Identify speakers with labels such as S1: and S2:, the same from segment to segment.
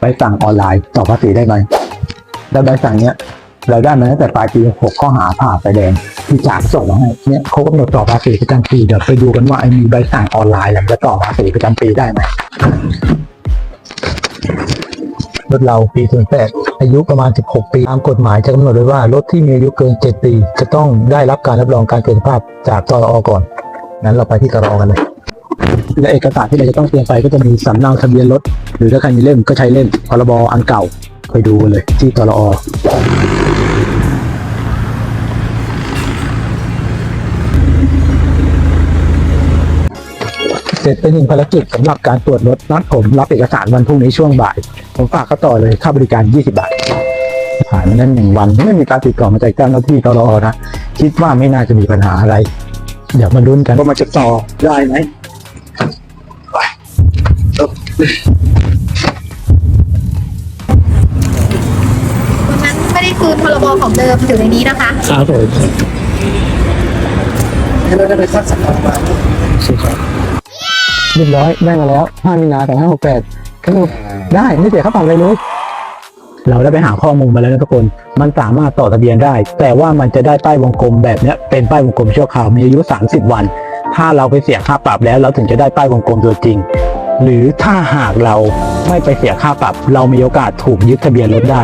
S1: ใบสั่งออนไลน์ต่อภาษีได้ไหมแล้วใบสั่งเนี้ยเราได้มาตั้งแต่ปลายปี6ข้อหาผ่าไฟแดงที่จ่าส่งมาให้เนี่ยเขากำหนดต่อภาษีประจำปีเดี๋ยวไปดูกันว่าไอ้มีใบสั่งออนไลน์แล้วมันจะต่อภาษีประจำปีได้ไหมรถเราปี08อายุประมาณ 16 ปีตามกฎหมายจะกำหนดไว้ว่ารถที่มีอายุเกิน 7 ปี จะต้องได้รับการรับรองการเกิดสภาพจากตรอก่อนงั้นเราไปที่ตรอกันเลย และเอกสารที่เราจะต้องเตรียมไปก็จะมีสำเนาทะเบียนรถ หรือถ้าใครมีเล่มก็ใช้เล่มพรบอันเก่าไปดูเลย ที่ตรอเสร็จเป็นหนึ่งภารกิจสำหรับการตรวจรถนัดผมรับเอกสารวันพรุ่งนี้ช่วงบ่าย ผมฝากเขาต่อเลยค่าบริการ 20 บาทผ่านมานั้หนึ่งวันไม่มีการติดต่อมาจากเจ้าหน้าที่ตรอนะ คิดว่าไม่น่าจะมีปัญหาอะไร เดี๋ยวมาลุ้นกันว่ามันจะต่อได้ไหม
S2: วันนั้นไม่ได้คืนพรบของเดิมอยู่ในนี้นะคะ
S1: ครับผม
S3: เราจะไปคัดสัญญามา
S1: เรียบร้อยได้มาแล้ว5มีนาสองห้าหกแปดก็ได้ไม่เสียค่าปรับเลยเลย เราได้ไปหาข้อมูลมาแล้วนะทุกคน มันสามารถต่อทะเบียนได้ แต่ว่ามันจะได้ป้ายวงกลมแบบเนี้ยเป็นป้ายวงกลมชั่วคราวมีอายุ 30 วัน ถ้าเราไปเสียค่าปรับแล้วเราถึงจะได้ป้ายวงกลมตัวจริง หรือถ้าหากเราไม่ไปเสียค่าปรับ เรามีโอกาสถูกยึดทะเบียนรถได้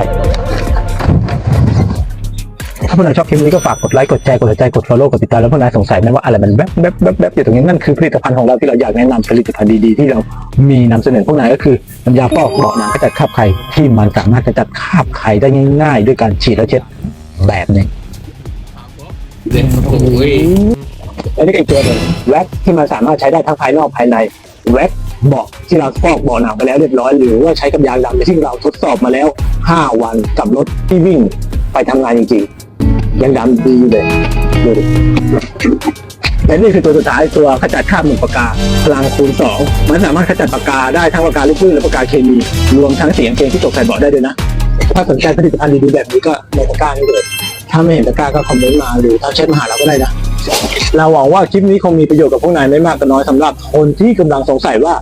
S1: ถ้าพวกนายชอบคลิปนี้ก็ฝากกดไลค์กดแชร์กดหัวใจกด follow กดติดตามแล้วพวกนายสงสัยไหมว่าอะไรมันแวบแวบแวบแวบอยู่ตรงนี้นั่นคือผลิตภัณฑ์ของเราที่เราอยากแนะนำผลิตภัณฑ์ดีๆที่เรามีนำเสนอพวกนายก็คือน้ำยาฟอกเบาะหนังกระจัดคราบไข่ที่มันสามารถกระจัดคราบไข่ได้ง่าย ๆ ด้วยการฉีดและเช็ดแบบนี้
S3: โอ้ย
S1: อันนี้ก็อีกตัวหนึ่งแว็กที่มันสามารถใช้ได้ทั้งภายนอกภายในแว็ก เบาะที่เราฟอกเบาะหนังไปแล้วเรียบร้อย หรือว่าใช้กับยางดำที่เราทดสอบมาแล้ว 5 วันกับรถที่วิ่งไปทำงานจริงๆยังดำดีเลยดูดิและนี่คือตัวสุดท้ายตัวขจัดคราบหมึกปากกาพลังคูณ 2 มันสามารถขจัดปากกาได้ทั้งปากกาลูกคลื่นและปากกาเคมีรวมทั้งเสียงเพลงที่ตกใส่เบาะได้ด้วยนะถ้าสนใจผลิตภัณฑ์ดีๆแบบนี้ก็ในตะกร้านี่เลย ถ้าไม่เห็นตะกร้าก็คอมเมนต์มาหรือทักแชทมาหาเราก็ได้นะ เราหวังว่าคลิปนี้คงมีประโยชน์กับพวกนายไม่มากก็น้อยสำหรับคนที่กำลังสงสัยว่า